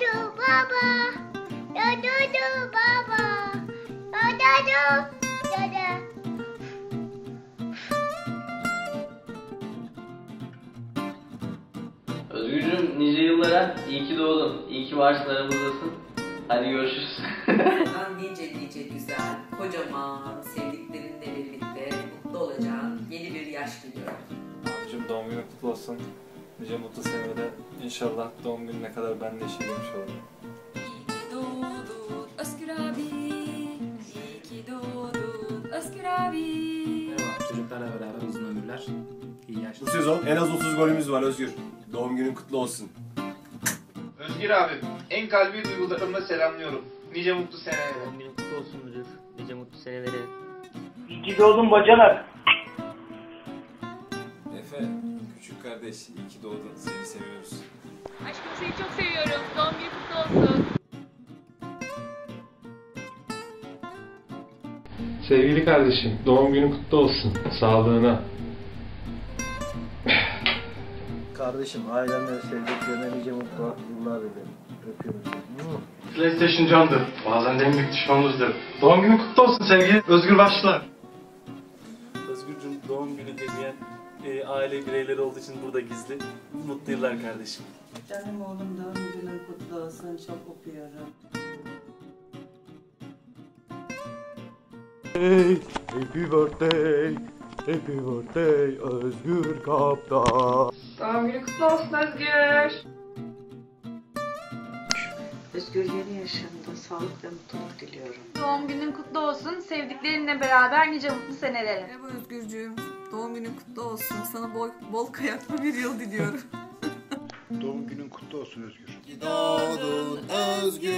do baba. Do do do baba. Do do do. Do do. Özgürcüğüm nice yıllara iyi ki doğdun. İyi ki varsın aramızdasın. Hadi görüşürüz. Lan nice nice güzel, kocaman, sevdiklerinle birlikte mutlu olacağın yeni bir yaş diliyorum. Abicim doğum günün kutlu olsun. Nice mutlu senelere. İnşallah doğum gününe kadar ben de işe olurum. doğdun Özgür abi. İyi ki doğdun Özgür abi. Merhaba, çocuklarla beraber uzun ömürler, iyi Bu sezon en az 30 golümüz var Özgür. Doğum günün kutlu olsun. Özgür abim, en kalbi duygularımla selamlıyorum. Nice mutlu seneler. Doğum günün kutlu olsun müdür. Nice mutlu senelere. İyi ki doğdun bacanak. Efe, küçük kardeş iyi ki doğdun. Seni seviyoruz. Aşkım seni çok seviyorum. Doğum günün kutlu olsun. Sevgili kardeşim, doğum günün kutlu olsun. Sağlığına. Kardeşim ailemle sevdiklerine nice mutlu yıllar dilerim. Öpüyorum seni. PlayStation candır. Bazen de en büyük düşmanımızdır. Doğum günün kutlu olsun sevgili Özgür Başlar. Doğum günü hediyen e, aile bireyleri olduğu için burada gizli. Mutlu yıllar kardeşim. Canım oğlum doğum günün kutlu olsun, çok öpüyorum. Happy birthday, happy birthday Özgür Kaptan. Doğum günün kutlu olsun Özgür. Özgür yeni yaşında sağlık ve mutluluk diliyorum. Doğum günün kutlu olsun. Sevdiklerinle beraber nice mutlu senelere. Merhaba Özgürcüğüm. Doğum günün kutlu olsun. Sana bol, bol kayaklı bir yıl diliyorum. Doğum günün kutlu olsun Özgür. Doğdun Özgür.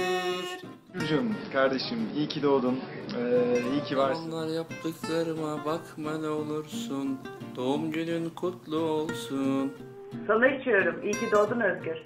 Özgürcüm, kardeşim iyi ki doğdun. Ee, iyi ki varsın. Onlar yaptıklarıma bakma ne olursun. Doğum günün kutlu olsun. Salı içiyorum. İyi ki doğdun Özgür.